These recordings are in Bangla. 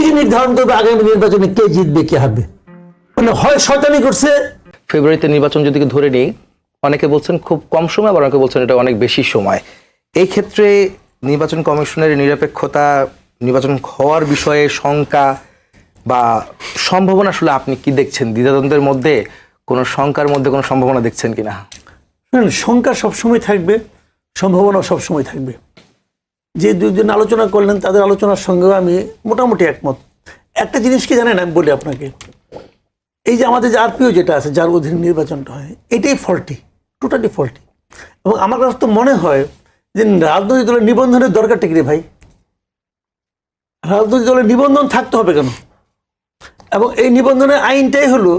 উনি নির্ধারণ করবে আগামী নির্বাচনে কে জিতবে কে হারবে? মানে হয় শয়তানি করছে। ফেব্রুয়ারিতে নির্বাচন যদি ধরে নিই অনেকে বলছেন খুব কম সময় আবার অনেকে বলছেন এটা অনেক বেশি সময়। এই ক্ষেত্রে নির্বাচন কমিশনের নিরপেক্ষতা নির্বাচন হওয়ার বিষয়ে শঙ্কা বা সম্ভাবনা আসলে আপনি কি দেখছেন? দ্বিধাদ্বন্দ্বের মধ্যে কোনো শঙ্কার মধ্যে কোনো সম্ভাবনা দেখছেন কিনা? শঙ্কা সবসময় থাকবে সম্ভাবনা সবসময় থাকবে। যে দুজন আলোচনা করলেন, তাদের আলোচনার সঙ্গেও আমি মোটামুটি একমত। একটা জিনিস কি জানেন, আমি বলি আপনাকে। এই যে আমাদের যে আরপিও যেটা আছে, যার অধীনে নির্বাচনটা হয়, এটাই ফল্টি টোটালি ফল্টি এবং আমার কাছে তো মনে হয় যে রাজনৈতিক দলের নিবন্ধনের দরকারটা কি রে ভাই? রাজনৈতিক দলের নিবন্ধন থাকতে হবে কেন? এবং এই নিবন্ধনের আইনটাই হলো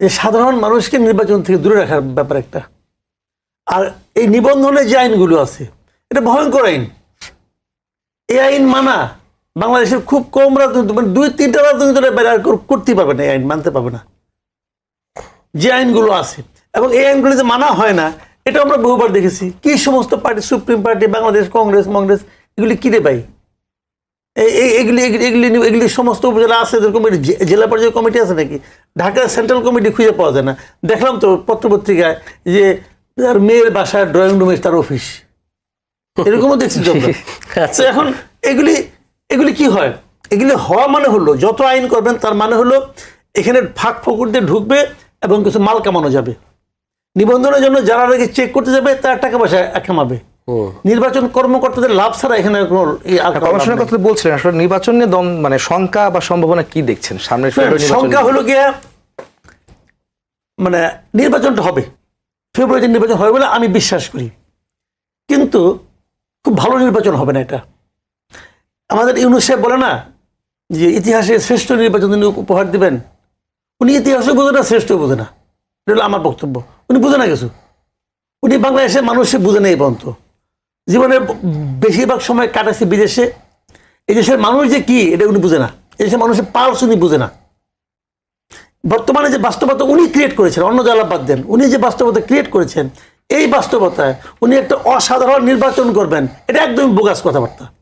যে সাধারণ মানুষকে নির্বাচন থেকে দূরে রাখার ব্যাপার একটা। আর এই নিবন্ধনের যে আইনগুলো আছে, এটা ভয়ঙ্কর আইন। এই আইন মানা। বাংলাদেশের খুব কম রাজনৈতিক মানে দুই তিনটা বাইরে আর করতেই পারবে না এই আইন মানতে পারবে না। যে আইনগুলো আছে। এবং এই আইনগুলো যে মানা হয় না এটা আমরা বহুবার দেখেছি। কি সমস্ত party supreme party Bangladesh Congress মংগ্রেস এগুলি কিরে পাই এগুলি এগুলি এগুলি সমস্ত উপজেলা আছে এদের কমিটি জেলা পর্যায়ে কমিটি আছে নাকি? ঢাকা সেন্ট্রাল কমিটি খুঁজে পাওয়া যায় না। দেখলাম তো পত্রপত্রিকায় যে তার মেয়ের বাসার ড্রয়িং রুমে তার অফিস এরকমও দেখছি। তো এখন এগুলি এগুলি কি হয়? এগুলি হওয়া মানে হলো যত আইন করবেন তার মানে হলো এখানে ফাঁক ফকুর দিয়ে ঢুকবে এবং কিছু মাল কামানো যাবে। নিবন্ধনের জন্য যারা আগে চেক করতে যাবে তার টাকা পয়সা কামাবে। নির্বাচন কর্মকর্তাদের লাভ ছাড়া এখানে কোনো কমিশনের কথা বলছিলেন আসলে নির্বাচন নিয়ে দম মানে শঙ্কা বা সম্ভাবনা কি দেখছেন? সামনে নির্বাচন সংখ্যা হলো গিয়ে মানে নির্বাচনটা হবে। ফেব্রুয়ারিতে নির্বাচন হবে বলে আমি বিশ্বাস করি। কিন্তু খুব ভালো নির্বাচন হবে না এটা। আমাদের ইউনুস বলে না যে ইতিহাসে শ্রেষ্ঠ নির্বাচন তিনি উপহার দিবেন? উনি ইতিহাসও বোঝে না শ্রেষ্ঠ বোঝে না। এটা হলো আমার বক্তব্য। উনি বুঝে না কিছু। উনি বাংলাদেশের মানুষে বুঝে নেই পর্যন্ত। জীবনের বেশিরভাগ সময় কাটাচ্ছে বিদেশে। এই দেশের মানুষ যে কি, এটা উনি বুঝে না। এই দেশের মানুষের পালস উনি বুঝে না। বর্তমানে যে বাস্তবতা উনি ক্রিয়েট করেছেন, অন্য জ্বালা বাদ দেন, উনি যে বাস্তবতা ক্রিয়েট করেছেন, এই বাস্তবতায় উনি একটা অসাধারণ নির্বাচন করবেন, এটা একদম বোগাস কথাবার্তা।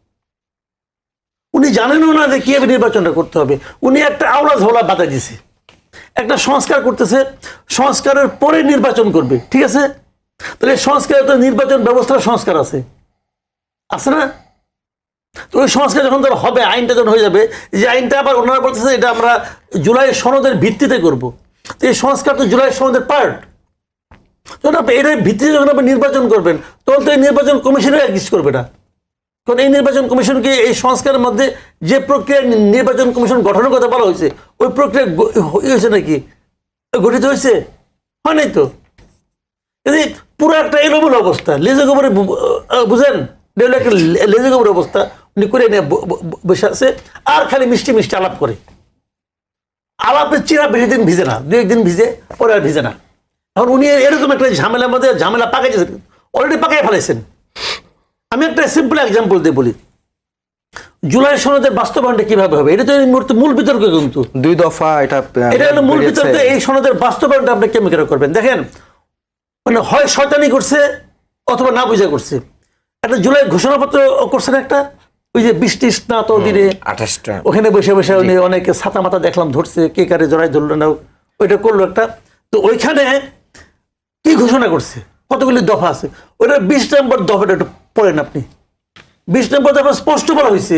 উনি জানেনও না যে কীভাবে নির্বাচনটা করতে হবে। উনি একটা আওলা ঝোলা বাধা দিছে। একটা সংস্কার করতেছে, সংস্কারের পরে নির্বাচন করবে, ঠিক আছে? তাহলে সংস্কারে তো নির্বাচন ব্যবস্থার সংস্কার আছে। আছে না? তো ওই সংস্কার যখন ধর হবে, আইনটা যখন হয়ে যাবে যে আইনটা আবার ওনারা বলতেছে এটা আমরা জুলাই সনদের ভিত্তিতে করব। তো এই সংস্কার তো জুলাই সনদের পার্ট যখন আপনি এটার ভিত্তিতে যখন আপনি নির্বাচন করবেন, তখন তো এই নির্বাচন কমিশনের এক্সিস্ট করবে না। কারণ এই নির্বাচন কমিশনকে এই সংস্কারের মধ্যে যে প্রক্রিয়া নির্বাচন কমিশন গঠনের কথা বলা হয়েছে, ওই প্রক্রিয়া হয়েছে নাকি? গঠিত হয়েছে? হয় নাই তো? পুরো একটা এলোমেলো অবস্থা, লেজে গোবরে বুঝেন? একটা লেজে গোবর অবস্থা, উনি করে নিয়ে বসে আছে, আর খালি মিষ্টি মিষ্টি আলাপ করে। আলাপের চিরা বেশি দিন ভিজে না দু একদিন ভিজে, পরে আর ভিজে না। এখন উনি এরকম একটা ঝামেলার মধ্যে, ঝামেলা পাকাইছেন অলরেডি পাকাই ফেলাইছেন। আমি একটা সিম্পল এক্সাম্পল দিয়ে বলি। জুলাই সনদের বাস্তবায়নটা কীভাবে হবে? এটা তো এই মুহূর্তে মূল বিতর্ক কিন্তু। দুই দফা এটা এটা হলো মূল বিতর্ক এই সনদের বাস্তবায়নটা আপনি কেমন করে করবেন? দেখেন মানে হয় শয়তানি করছে অথবা না বুঝা করছে। একটা জুলাই ঘোষণাপত্র করছেন একটা ওই যে বৃষ্টি স্নাত দিনে। আঠাশটা। ওখানে বসে বসে উনি অনেকে ছাতা মাথা দেখলাম ধরছে কে কারে জড়াই ধরলো না ওইটা করল একটা। তো ওইখানে কি ঘোষণা করছে? কতগুলি দফা আছে? ওইটা বিশ নম্বর দফাটা একটু পড়েন আপনি। বিশ নম্বর দফা স্পষ্ট বলা হয়েছে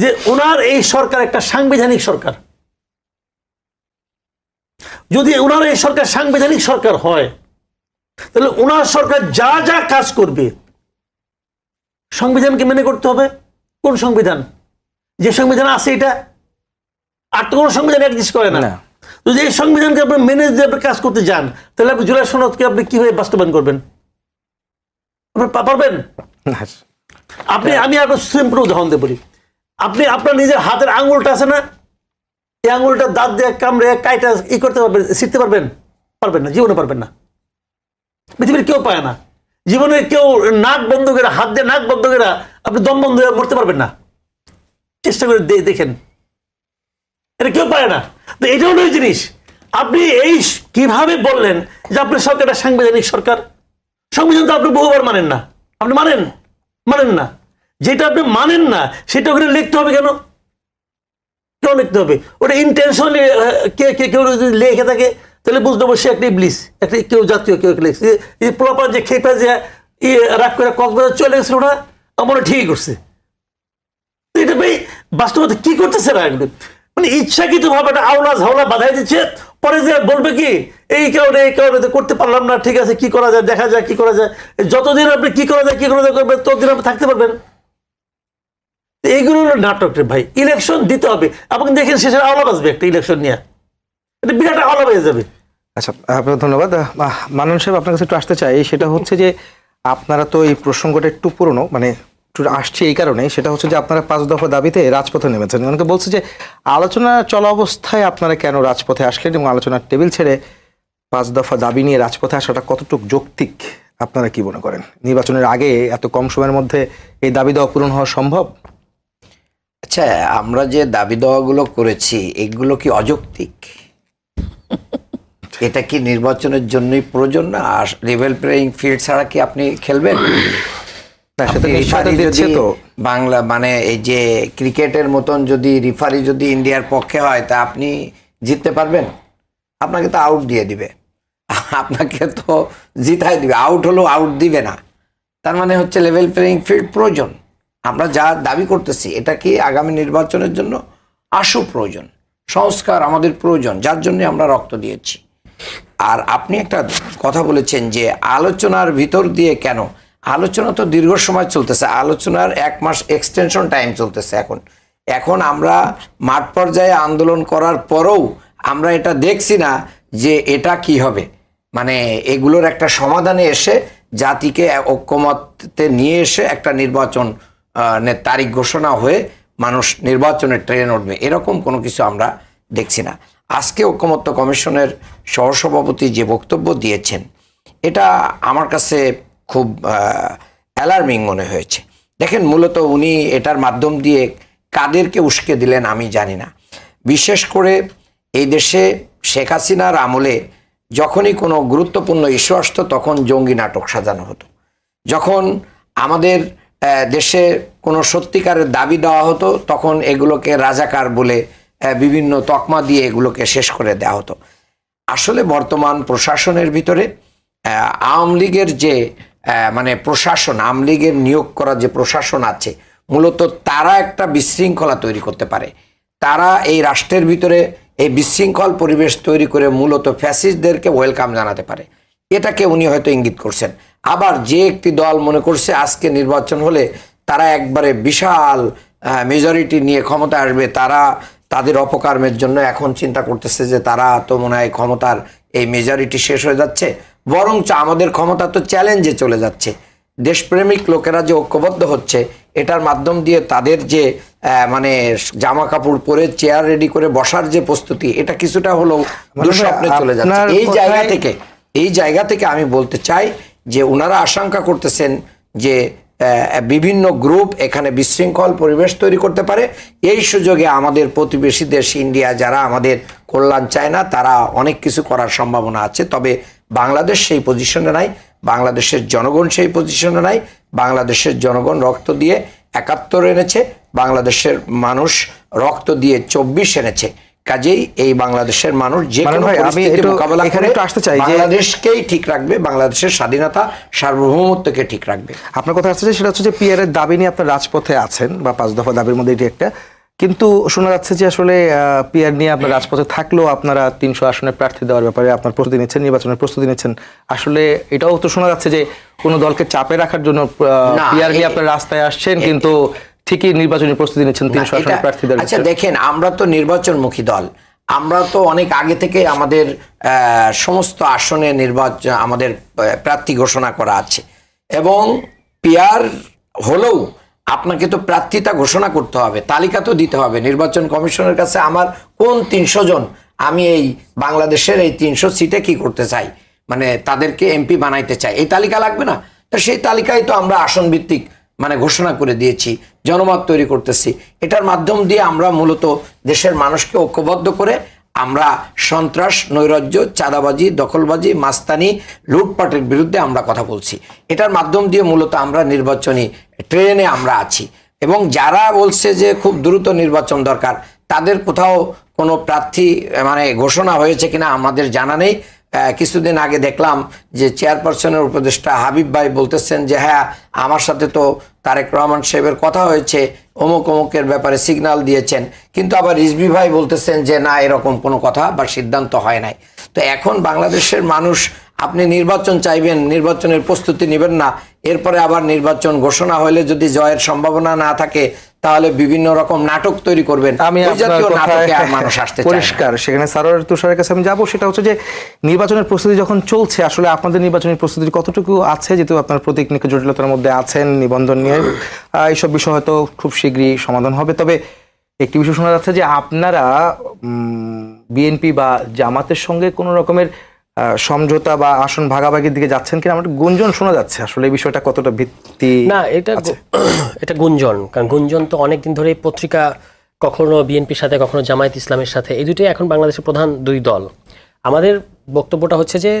যে ওনার এই সরকার একটা সাংবিধানিক সরকার। যদি ওনার এই সরকার সাংবিধানিক সরকার হয় তাহলে ওনার সরকার যা যা কাজ করবে সংবিধানকে মেনে করতে হবে। কোন সংবিধান? যে সংবিধান আছে এটা? আর তো কোনো সংবিধান এক্সিস্ট করে না। যদি এই সংবিধানকে আপনি মেনে যদি আপনি কাজ করতে যান তাহলে আপনি জুলাই সনদকে আপনি কীভাবে বাস্তবায়ন করবেন? পারবেন? না, আপনি আমি আপনার সিম্পল উদাহরণ দিয়ে বলি। আপনি আপনার নিজের হাতের আঙুলটা আছে না? এই আঙুলটা দাঁত দিয়ে কামড়ে কাইটা ই করতে পারবেন শিখতে পারবেন? পারবেন না জীবনে পারবেন না। পৃথিবীর কেউ পায় না। জীবনে কেউ নাক বন্ধ করে হাত দিয়ে নাক বন্ধ করে আপনি দম বন্ধ হয়ে মরতে পারবেন না। চেষ্টা করে দেখেন। এটা কেউ পারে না। তো এটা হলো জিনিস। আপনি এই কীভাবে বললেন যে আপনার সরকারটা সাংবিধানিক সরকার? সংবিধান তো আপনি বহুবার মানেন না। আপনি মানেন? মানেন না। যেটা আপনি মানেন না, সেটা ওখানে লিখতে হবে কেন? কেউ লিখতে হবে? ওটা ইন্টেনশনালি কে কে, কেউ যদি লেখে থাকে, তাহলে বুঝতে হবে সে একটা ইবলিস, একটা কেউ জাতীয় কেউ লিখছে। এই পোলাপান যে খেপে যে ইয়ে রাগ করে কক্সবাজার চলে গেছিল ওরা আমার ঠিকই করছে। এটা ভাই, বাস্তবতা কি করতেছে এগুলো? মানে ইচ্ছাকৃত ভাবে একটা আওলা ঝাওলা বাধাই দিচ্ছে পরে যে বলবে কি, এই কারণে এই কারণে করতে পারলাম না, ঠিক আছে, কি করা যায়, দেখা যায় কি করা যায়। যতদিন আপনি কি করা যায়, কি করা যায় করবেন, ততদিন আপনি থাকতে পারবেন। এইগুলো হলো নাটক রে ভাই। ইলেকশন দিতে হবে। এবং দেখেন শেষে আলাপ আসবে একটা ইলেকশন নিয়ে। এটা বিরাট আলাপ হয়ে যাবে। আচ্ছা আপনার ধন্যবাদ। মানন সাহেব আপনার কাছে একটু আসতে চাই। সেটা হচ্ছে যে, আপনারা তো এই প্রসঙ্গটা একটু পুরনো মানে একটু আসছে এই কারণে সেটা হচ্ছে যে আপনারা পাঁচ দফা দাবিতে রাজপথে নেমেছেন। অনেকে বলছে যে আলোচনা চলা অবস্থায় আপনারা কেন রাজপথে আসলেন এবং আলোচনার টেবিল ছেড়ে পাঁচ দফা দাবি নিয়ে রাজপথে আসাটা কতটুকু যৌক্তিক আপনারা কি মনে করেন? নির্বাচনের আগে এত কম সময়ের মধ্যে এই দাবি দেওয়া পূরণ হওয়া সম্ভব? আচ্ছা আমরা যে দাবি দেওয়াগুলো করেছি এগুলো কি অযৌক্তিক? এটা কি নির্বাচনের জন্যই প্রয়োজন না? আর লেভেল প্লেয়িং ফিল্ড ছাড়া কি আপনি খেলবেন? বাংলা মানে এই যে ক্রিকেটের মতন যদি রিফারি যদি ইন্ডিয়ার পক্ষে হয় তা আপনি জিততে পারবেন? আপনাকে তো আউট দিয়ে দিবে। আপনাকে তো জিতাই দিবে। আউট হলেও আউট দিবে না। তার মানে হচ্ছে লেভেল প্লেয়িং ফিল্ড প্রয়োজন। আমরা যা দাবি করতেছি এটা কি আগামী নির্বাচনের জন্য আশু প্রয়োজন? সংস্কার আমাদের প্রয়োজন যার জন্য আমরা রক্ত দিয়েছি। আর আপনি একটা কথা বলেছেন যে আলোচনার ভিতর দিয়ে কেন আলোচনা তো দীর্ঘ সময় চলতেছে। আলোচনার এক মাস এক্সটেনশন টাইম চলতেছে এখন। এখন আমরা মাঠ পর্যায়ে আন্দোলন করার পরেও আমরা এটা দেখছি না যে এটা কি হবে। মানে এগুলোর একটা সমাধানে এসে জাতিকে ঐক্যমতে নিয়ে এসে একটা নির্বাচন তারিখ ঘোষণা হয়ে মানুষ নির্বাচনের ট্রেন উঠবে। এরকম কোনো কিছু আমরা দেখছি না। আজকে ঐক্যমত্য কমিশনের সহসভাপতি যে বক্তব্য দিয়েছেন, এটা আমার কাছে খুব অ্যালার্মিং মনে হয়েছে। দেখেন, মূলত উনি এটার মাধ্যম দিয়ে কাদেরকে উস্কে দিলেন আমি জানি না। বিশেষ করে এই দেশে শেখ হাসিনার আমলে যখনই কোনো গুরুত্বপূর্ণ ইস্যু আসতো, তখন জঙ্গি নাটক সাজানো হতো। যখন আমাদের দেশে কোনো সত্যিকারের দাবি দেওয়া হতো, তখন এগুলোকে রাজাকার বলে বিভিন্ন তকমা দিয়ে এগুলোকে শেষ করে দেওয়া হতো। আসলে বর্তমান প্রশাসনের ভিতরে আওয়ামী লীগের যে মানে প্রশাসন, আওয়ামী লীগের নিয়োগ করা যে প্রশাসন আছে, মূলত তারা একটা বিশৃঙ্খলা তৈরি করতে পারে। তারা এই রাষ্ট্রের ভিতরে এই বিশৃঙ্খল পরিবেশ তৈরি করে মূলত ফ্যাসিস্টদেরকে ওয়েলকাম জানাতে পারে। এটাকে উনি হয়তো ইঙ্গিত করছেন। আবার যে একটি দল মনে করছে আজকে নির্বাচন হলে তারা একবারে বিশাল মেজরিটি নিয়ে ক্ষমতা আসবে, তারা তাদের অপকর্মের জন্য এখন চিন্তা করতেছে যে তারা তো মনে হয় ক্ষমতার এই মেজরিটি শেষ হয়ে যাচ্ছে। বরঞ্চ আমাদের ক্ষমতা তো চ্যালেঞ্জে চলে যাচ্ছে। দেশপ্রেমিক লোকেরা যে ঐক্যবদ্ধ হচ্ছে এটার মাধ্যম দিয়ে তাদের যে মানে জামা কাপড় পরে চেয়ার রেডি করে বসার যে প্রস্তুতি এটা কিছুটা হলেও মানে দুঃস্বপ্নে চলে যাচ্ছে। এই জায়গা থেকে এই জায়গা থেকে আমি বলতে চাই যে ওনারা আশঙ্কা করতেছেন যে বিভিন্ন গ্রুপ এখানে বিশৃঙ্খল পরিবেশ তৈরি করতে পারে। এই সুযোগে আমাদের প্রতিবেশী দেশ ইন্ডিয়া যারা আমাদের কল্যাণ চায় না তারা অনেক কিছু করার সম্ভাবনা আছে। তবে বাংলাদেশ সেই পজিশনে নাই বাংলাদেশের জনগণ সেই পজিশনে নাই বাংলাদেশের জনগণ রক্ত দিয়ে একাত্তর এনেছে বাংলাদেশের মানুষ রক্ত দিয়ে চব্বিশ এনেছে। কাজেই এই বাংলাদেশের মানুষ যে কোনো আমি পরিস্থিতি মোকাবেলা করে আসতে চাই বাংলাদেশকেই ঠিক রাখবে বাংলাদেশের স্বাধীনতা সার্বভৌমত্বকে ঠিক রাখবে। আপনার কথা হচ্ছে যে সেটা হচ্ছে যে পিয়ার এর দাবি নিয়ে আপনার রাজপথে আছেন বা পাঁচ দফা দাবির মধ্যে এটি একটা। কিন্তু শোনা যাচ্ছে যে আসলে পিয়ার নিয়ে আপনার রাজপথে থাকলেও আপনারা তিনশো আসনে প্রার্থী দেওয়ার ব্যাপারে আপনার প্রস্তুতি নিচ্ছেন নির্বাচনের প্রস্তুতি নিচ্ছেন। আসলে এটাও তো শোনা যাচ্ছে যে কোনো দলকে চাপে রাখার জন্য পিয়ার নিয়ে আপনার রাস্তায় আসছেন কিন্তু ঠিকই নির্বাচনী প্রস্তুতি নিচ্ছেন তিনশো আসনে প্রার্থী প্রার্থীদের আচ্ছা দেখেন আমরা তো নির্বাচনমুখী দল। আমরা তো অনেক আগে থেকে আমাদের আহ, সমস্ত আসনে নির্বাচন আমাদের প্রার্থী ঘোষণা করা আছে। এবং পিয়ার হলেও আপনাকে তো প্রার্থীতা ঘোষণা করতে হবে, তালিকা তো দিতে হবে। নির্বাচন কমিশনের কাছে আমার কোন তিনশো জন, আমি এই বাংলাদেশের এই তিনশো সিটে কি করতে চাই? মানে তাদেরকে এমপি বানাইতে চাই। এই তালিকা লাগবে না? তো সেই তালিকায় তো আমরা আসন ভিত্তিক মানে ঘোষণা করে দিয়েছি, জনমত তৈরি করতেছি। এটার মাধ্যম দিয়ে আমরা মূলত দেশের মানুষকে ঐক্যবদ্ধ করে আমরা সন্ত্রাস, নৈরাজ্য, চাঁদাবাজি, দখলবাজি, মাস্তানি, লুটপাটের বিরুদ্ধে আমরা কথা বলছি। এটার মাধ্যম দিয়ে মূলত আমরা নির্বাচনী ট্রেনে আমরা আছি। এবং যারা বলছে যে খুব দ্রুত নির্বাচন দরকার, তাদের কোথাও কোনো প্রার্থী মানে ঘোষণা হয়েছে কিনা আমাদের জানা নেই। কিছুদিন আগে দেখলাম যে চেয়ারপারসনের উপদেষ্টা হাবিব ভাই বলতেছেন যে হ্যাঁ আমার সাথে তো তারেক রহমান সাহেবের কথা হয়েছে, অমুক অমুকের ব্যাপারে সিগন্যাল দিয়েছেন। কিন্তু আবার রিজভি ভাই বলতেছেন যে, না, এরকম কোনো কথা বা সিদ্ধান্ত হয় নাই। তো এখন বাংলাদেশের মানুষ আপনি নির্বাচন চাইবেন নির্বাচনের প্রস্তুতি নেবেন না। এরপরে আবার নির্বাচন ঘোষণা হলে যদি জয়ের সম্ভাবনা না থাকে তাহলে বিভিন্ন রকম নাটক তৈরি করবেন। আমি। পরিষ্কার। সেখানে সারোয়ার তুষারের কাছে আমি যাব। সেটা হচ্ছে যে নির্বাচনের প্রস্তুতি যখন চলছে আসলে আপনাদের নির্বাচনের প্রস্তুতি কতটুকু আছে যেহেতু আপনার প্রতীক নিকে জটিলতার মধ্যে আছেন নিবন্ধন নিয়ে এইসব বিষয় হয়তো খুব শীঘ্রই সমাধান হবে। তবে একটি বিষয় শোনা যাচ্ছে যে আপনারা বিএনপি বা জামাতের সঙ্গে কোনো রকমের সমঝোতা বা আসন ভাগাভাগির দিকে যাচ্ছেন কিনা? আমার গুঞ্জন শোনা যাচ্ছে। আসলে এই বিষয়টা কতটা ভিত্তি না এটা এটা গুঞ্জন কারণ গুঞ্জন তো অনেকদিন ধরেই পত্রিকা কখনো বিএনপির সাথে কখনো জামায়াত ইসলামের সাথে এই দুটোই এখন বাংলাদেশের প্রধান দুই দল। আমাদের বক্তব্যটা হচ্ছে যে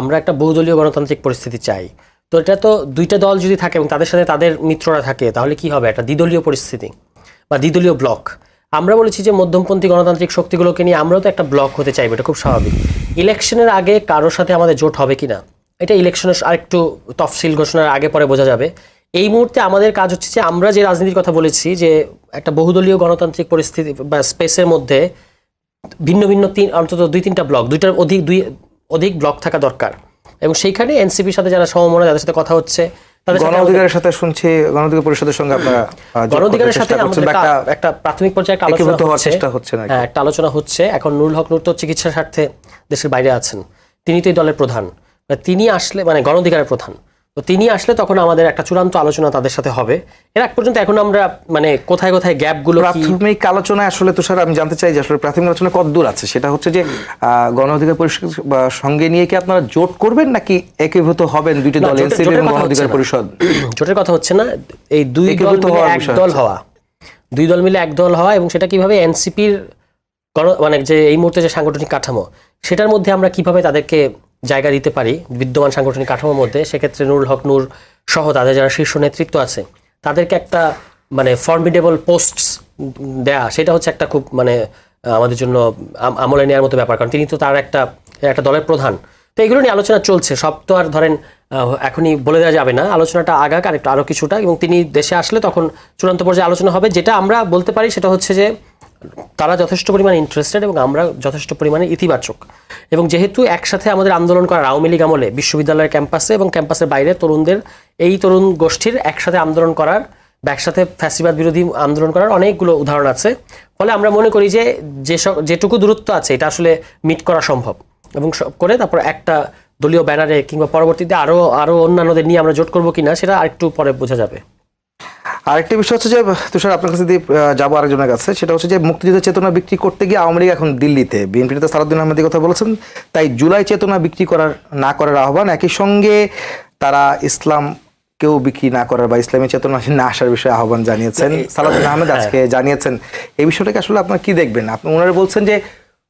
আমরা একটা বহুদলীয় গণতান্ত্রিক পরিস্থিতি চাই। তো এটা তো দুইটা দল যদি থাকে এবং তাদের সাথে তাদের মিত্ররা থাকে তাহলে কি হবে? একটা দ্বিদলীয় পরিস্থিতি বা দ্বিদলীয় ব্লক। আমরা বলেছি যে মধ্যমপন্থী গণতান্ত্রিক শক্তিগুলোকে নিয়ে আমরাও তো একটা ব্লক হতে চাইব এটা খুব স্বাভাবিক। ইলেকশনের আগে কারোর সাথে আমাদের জোট হবে কিনা? এটা ইলেকশনের আরেকটু তফসিল ঘোষণার আগে পরে বোঝা যাবে। এই মুহূর্তে আমাদের কাজ হচ্ছে যে আমরা যে রাজনীতির কথা বলেছি, যে একটা বহুদলীয় গণতান্ত্রিক পরিস্থিতি বা স্পেসের মধ্যে ভিন্ন ভিন্ন তিন, অন্তত দুই, তিনটা ব্লক, দুইটার অধিক, দুই অধিক ব্লক থাকা দরকার। এবং সেইখানে এনসিপির সাথে যারা সমমনা, যাদের সাথে কথা হচ্ছে তাদের সাথে শুনছি গণ অধিকার পরিষদের সঙ্গে আপনারা আহ, যোগ গণ করতে অধিকারের সাথে আমাদের একটা প্রাথমিক পর্যায়ে একটা আলোচনা হচ্ছে। চেষ্টা হচ্ছে না হ্যাঁ একটা আলোচনা হচ্ছে। এখন নুরুল হক নূর তো চিকিৎসার স্বার্থে দেশের বাইরে আছেন। তিনি তো এই দলের প্রধান। মানে তিনি আসলে মানে গণ অধিকারের প্রধান। তো তিনি আসলে তখন আমাদের একটা চূড়ান্ত আলোচনা তাদের সাথে হবে। এর আগ পর্যন্ত এখন আমরা মানে কোথায় কোথায় গ্যাপগুলো প্রাথমিক আলোচনায় আসলে তুষার আমি জানতে চাই যে আসলে প্রাথমিক আলোচনা কত দূর আছে? সেটা হচ্ছে যে গণ অধিকার পরিষদ সঙ্গে নিয়ে কি আপনারা জোট করবেন নাকি একীভূত হবেন দুইটি দল এনসিপি এবং গণ অধিকার পরিষদ? জোটের কথা হচ্ছে না এই দুই দল মিলে এক দল হওয়া। দুই দল মিলে এক দল হওয়া এবং সেটা কীভাবে এনসিপির মানে যে এই মুহূর্তে যে সাংগঠনিক কাঠামো সেটার মধ্যে আমরা কীভাবে তাদেরকে জায়গা দিতে পারি বিদ্যমান সাংগঠনিক কাঠামোর মধ্যে, সেক্ষেত্রে নুরুল হক, নূর সহ তাদের যারা শীর্ষ নেতৃত্ব আছে, তাদেরকে একটা মানে ফর্মিডেবল পোস্ট দেয়া, সেটা হচ্ছে একটা খুব মানে আমাদের জন্য আম- আমলে নেওয়ার মতো ব্যাপার। কারণ তিনি তো তার একটা একটা দলের প্রধান। তো এগুলো নিয়ে আলোচনা চলছে। সব তো আর ধরেন এখনই বলে দেওয়া যাবে না। আলোচনাটা আগাক আর একটু আরও কিছুটা, এবং তিনি দেশে আসলে তখন চূড়ান্ত পর্যায়ে আলোচনা হবে। যেটা আমরা বলতে পারি সেটা হচ্ছে যে তারা যথেষ্ট পরিমাণে ইন্টারেস্টেড এবং আমরা যথেষ্ট পরিমাণে ইতিবাচক। এবং যেহেতু একসাথে আমাদের আন্দোলন করার আওয়ামী লীগ আমলে বিশ্ববিদ্যালয়ের ক্যাম্পাসে এবং ক্যাম্পাসের বাইরে তরুণদের, এই তরুণ গোষ্ঠীর একসাথে আন্দোলন করার বা একসাথে ফ্যাসিবাদ বিরোধী আন্দোলন করার অনেকগুলো উদাহরণ আছে। ফলে আমরা মনে করি যে যেসব, যেটুকু দূরত্ব আছে, এটা আসলে মিট করা সম্ভব। এবং করে তারপর একটা দলীয় ব্যানারে কিংবা পরবর্তীতে আরও আরও অন্যান্যদের নিয়ে আমরা জোট করব কিনা, সেটা আরেকটু পরে বোঝা যাবে। আরেকটি বিষয় হচ্ছে যে তুষার আপনার কাছে দিয়ে যাব আরেকজনের কাছে। সেটা হচ্ছে যে মুক্তিযুদ্ধের চেতনা বিক্রি করতে গিয়ে আওয়ামী লীগ এখন দিল্লিতে। বিএনপি নেতা সালাউদ্দিন আহমেদের কথা বলেছেন। তাই জুলাই চেতনা বিক্রি করার না করার আহ্বান। একই সঙ্গে তারা ইসলাম কেউ বিক্রি না করার বা ইসলামী চেতনা না আসার বিষয়ে আহ্বান জানিয়েছেন। সালাউদ্দিন আহমেদ আজকে জানিয়েছেন। এই বিষয়টাকে আসলে আপনার কি দেখবেন? আপনি ওনারা বলছেন যে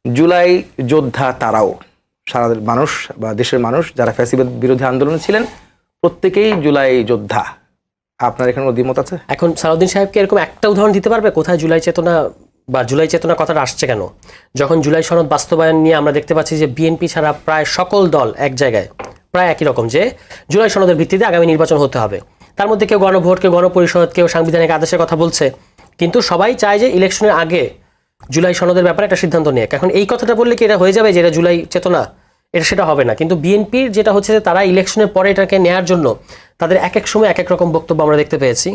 জুলাই যোদ্ধা তারাও সারা মানুষ বা দেশের মানুষ যারা ফ্যাসিবাদ বিরোধী আন্দোলনে ছিলেন প্রত্যেকেই জুলাই যোদ্ধা। আপনার এখানে অধিমত আছে? এখন সালাউদ্দিন সাহেবকে এরকম একটা উদাহরণ দিতে পারবে? কোথায় জুলাই চেতনা বা জুলাই চেতনা কথাটা আসছে কেন? যখন জুলাই সনদ বাস্তবায়ন নিয়ে আমরা দেখতে পাচ্ছি যে বিএনপি ছাড়া প্রায় সকল দল এক জায়গায়, প্রায় একই রকম যে জুলাই সনদের ভিত্তিতে আগামী নির্বাচন হতে হবে। তার মধ্যে কেউ গণভোট কেউ গণপরিষদ, কেউ সাংবিধানিক আদেশের কথা বলছে। কিন্তু সবাই চায় যে ইলেকশনের আগে জুলাই সনদের ব্যাপারে একটা সিদ্ধান্ত নিয়ে। এখন এই কথাটা বললে কি এটা হয়ে যাবে যে এটা জুলাই চেতনা? এটা সেটা হবে না। কিন্তু বিএনপির যেটা হচ্ছে যে তারা ইলেকশনের পরে এটাকে নেয়ার জন্য তাদের এক এক সময় এক এক রকম বক্তব্য আমরা দেখতে পেয়েছি।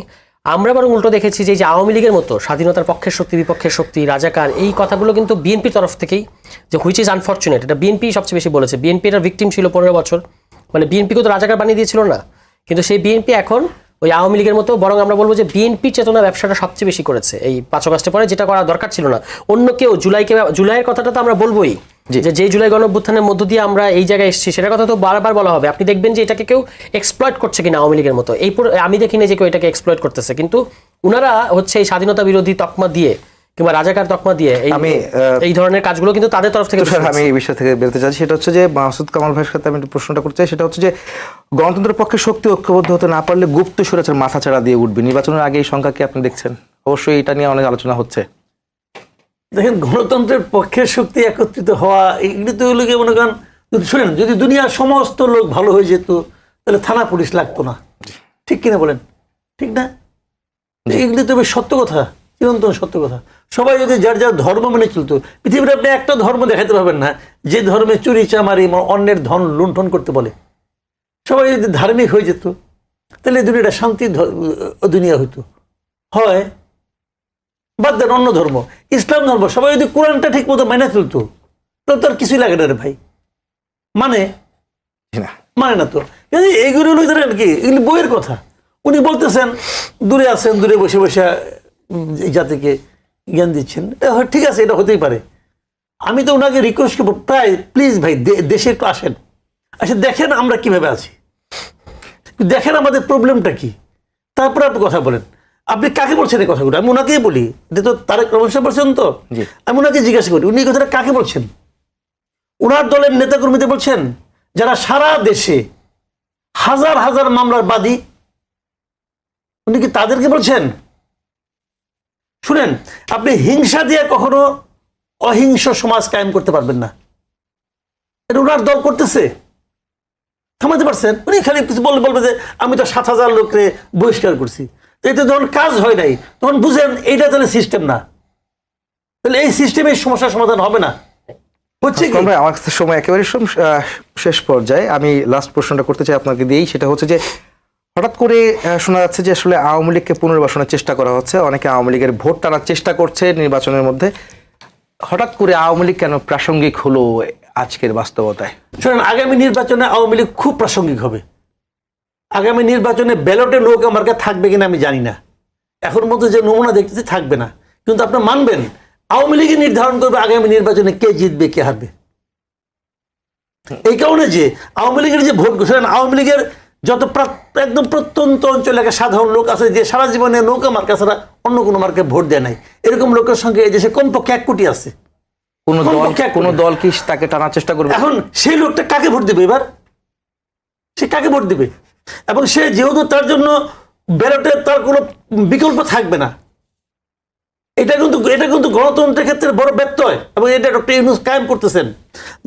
আমরা বরং উল্টো দেখেছি যে আওয়ামী লীগের মতো স্বাধীনতার পক্ষের শক্তি, বিপক্ষের শক্তি, রাজাকার, এই কথাগুলো কিন্তু বিএনপির তরফ থেকেই যে হুইচ ইজ আনফর্চুনেট এটা বিএনপি সবচেয়ে বেশি বলেছে। বিএনপি এটার ভিকটিম ছিল পনেরো বছর। মানে বিএনপিকে তো রাজাকার বানিয়ে দিয়েছিল না। কিন্তু সেই বিএনপি এখন ওই আওয়ামী লীগের মতো বরং আমরা বলব যে বিএনপি চেতনা ব্যবসাটা সবচেয়ে বেশি করেছে। এই পাঁচ আগস্টের পরে যেটা করা দরকার ছিল না। অন্য কেউ, জুলাইকে, জুলাইয়ের কথাটা তো আমরা বলবোই। যে যে জুলাই গণঅভ্যুত্থানের মধ্য দিয়ে আমরা এই জায়গায় এসেছি সেটার কথা তো বারবার বলা হবে। আপনি দেখবেন যে এটাকে কেউ এক্সপ্লয়েট করছে কিনা আওয়ামী লীগের মতো। এই আমি দেখিনি যে কেউ এটাকে এক্সপ্লয়েট করতেছে। কিন্তু উনারা হচ্ছে এই স্বাধীনতা বিরোধী তকমা দিয়ে কিংবা রাজাকার তকমা দিয়ে এই আমি, এই ধরনের কাজগুলো কিন্তু তাদের তরফ থেকে আমি এই বিষয় থেকে বেরোতে চাচ্ছি। সেটা হচ্ছে যে মাসুদ কামাল ভাইয়ের সাথে আমি একটু প্রশ্নটা করতে চাই। সেটা হচ্ছে যে গণতন্ত্রের পক্ষে শক্তি ঐক্যবদ্ধ হতে না পারলে গুপ্ত সুরাচার মাথা চাড়া দিয়ে উঠবে। নির্বাচনের আগে এই সংখ্যা কি আপনি দেখছেন? অবশ্যই এটা নিয়ে অনেক আলোচনা হচ্ছে। দেখেন গণতন্ত্রের পক্ষের শক্তি একত্রিত হওয়া এগুলি তো গিয়ে মনে করেন যদি শুনেন যদি দুনিয়ার সমস্ত লোক ভালো হয়ে যেত তাহলে থানা পুলিশ লাগতো না। ঠিক কিনা বলেন? ঠিক না? এগুলি তো বেশ সত্য কথা চিরন্তন সত্য কথা। সবাই যদি যার যার ধর্ম মেনে চলতো পৃথিবীর আপনি একটা ধর্ম দেখাতে পারবেন না যে ধর্মে চুরি চামারি অন্যের ধন লুণ্ঠন করতে বলে। সবাই যদি ধার্মিক হয়ে যেত তাহলে দুনিয়াটা শান্তির ধ- দুনিয়া হইতো। হয় বাদ দেন অন্য ধর্ম। ইসলাম ধর্ম সবাই যদি কোরআনটা ঠিক মতো মেনে চলতো তাহলে তো আর কিছুই লাগে না রে ভাই। মানে? মানে না তো। এইগুলো হলো ধরেন কি এগুলি বইয়ের কথা। উনি বলতেছেন দূরে আছেন দূরে বসে বসে এই জাতিকে জ্ঞান দিচ্ছেন। এটা ঠিক আছে এটা হতেই পারে। আমি তো ওনাকে রিকোয়েস্ট করব প্রায় প্লিজ ভাই দেশে একটু আসেন। আচ্ছা দেখেন আমরা কীভাবে আছি। দেখেন আমাদের প্রবলেমটা কি। তারপরে আপনি কথা বলেন। আপনি কাকে বলছেন এই কথাগুলো? আমি ওনাকেই বলি। এটা তো তারেক রহমান সাহেব বলছেন তো। আমি ওনাকে জিজ্ঞাসা করি উনি এই কথাটা কাকে বলছেন? ওনার দলের নেতাকর্মীদের বলছেন যারা সারা দেশে হাজার হাজার মামলার বাদী উনি কি তাদেরকে বলছেন? শুনেন আপনি হিংসা দিয়ে কখনো অহিংস সমাজ কায়েম করতে পারবেন না। এটা ওনার দল করতেছে। থামাতে পারছেন? উনি খালি কিছু বলবে যে আমি তো সাত হাজার লোকরে বহিষ্কার করছি। এতে যখন কাজ হয় নাই তখন বুঝেন এইটা তাহলে সিস্টেম না। তাহলে এই সিস্টেমের সমস্যার সমাধান হবে না। হচ্ছে আমার কাছে সময় একেবারে শেষ পর্যায়ে। আমি লাস্ট প্রশ্নটা করতে চাই আপনাকে দিয়েই। সেটা হচ্ছে যে হঠাৎ করে শোনা যাচ্ছে যে আসলে আওয়ামী লীগকে পুনর্বাসনের চেষ্টা করা হচ্ছে। অনেকে আওয়ামী লীগের ভোট টানার চেষ্টা করছে নির্বাচনের মধ্যে। হঠাৎ করে আওয়ামী লীগ কেন প্রাসঙ্গিক হলো আজকের বাস্তবতায়? শোনেন আগামী নির্বাচনে আওয়ামী লীগ খুব প্রাসঙ্গিক হবে। আগামী নির্বাচনে ব্যালটে নৌকা মার্কা থাকবে কিনা আমি জানি না। এখন মতো যে নমুনা দেখতেছি থাকবে না। কিন্তু আপনি মানবেন আওয়ামী লীগই নির্ধারণ করবে আগামী নির্বাচনে কে জিতবে কে হারবে। এই কারণে যে আওয়ামী লীগের যে ভোট শোনেন আওয়ামী লীগের যত একদম প্রত্যন্ত অঞ্চলে একটা সাধারণ লোক আছে যে সারা জীবনে নৌকা মার্কা ছাড়া অন্য কোনো মার্কে ভোট দেয় নাই। এরকম লোকের সঙ্গে এই দেশে কমপক্ষে এক কোটি আছে। কোন দল কোন দল কি তাকে টানার চেষ্টা করবে? এখন সেই লোকটা কাকে ভোট দেবে এবার? সে কাকে ভোট দেবে? এবং সে যেহেতু তার জন্য ব্যালটে তার কোনো বিকল্প থাকবে না। এটা কিন্তু এটা কিন্তু গণতন্ত্রের ক্ষেত্রে বড় ব্যত্যয় এবং এটা ডক্টর ইউনুস কায়েম করতেছেন।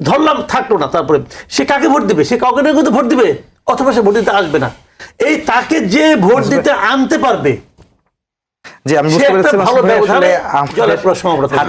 ধরলাম থাকল না তারপরে সে কাকে ভোট দিবে? সে কাউকে না কিন্তু ভোট দিবে অথবা সে ভোট দিতে আসবে না। এই তাকে যে ভোট দিতে আনতে পারবে যে আমি বুঝতে পেরেছি ভালো ব্যবধানে জলের প্রশ্ন আমরা থাকবে।